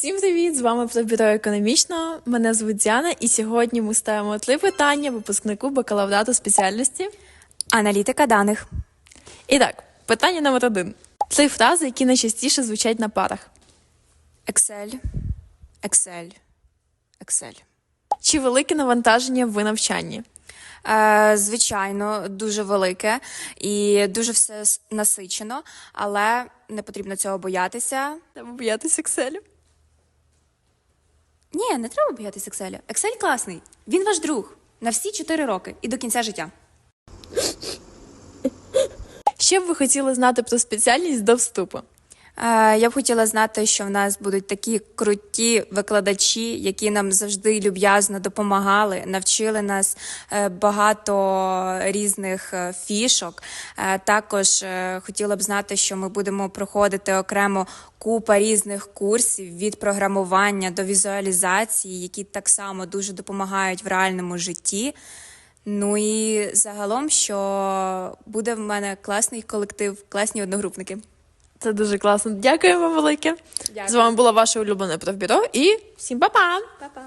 Всім привіт! З вами Пробюро економічного. Мене звуть Діана, і сьогодні ми ставимо три питання випускнику бакалаврату спеціальності. Аналітика даних. І так, питання номер один: три фрази, які найчастіше звучать на парах. Excel. Excel. Excel. Чи велике навантаження в навчанні? Е, звичайно, дуже велике і дуже все насичено, але не потрібно цього боятися. Треба боятися Excel. Не треба боятися Екселя. Ексель класний. Він ваш друг на всі 4 роки і до кінця життя. Що б ви хотіли знати про спеціальність до вступу? Е, Я б хотіла знати, що в нас будуть такі круті викладачі, які нам завжди люб'язно допомагали, навчили нас е, багато різних е, фішок. Також хотіла б знати, що ми будемо проходити окремо купа різних курсів від програмування до візуалізації, які так само дуже допомагають в реальному житті. Ну і загалом, що буде в мене класний колектив, класні одногрупники. Це дуже класно. Дякуємо велике. Дякую. З вами була ваша улюблена профбюро і всім па-па! Па-па!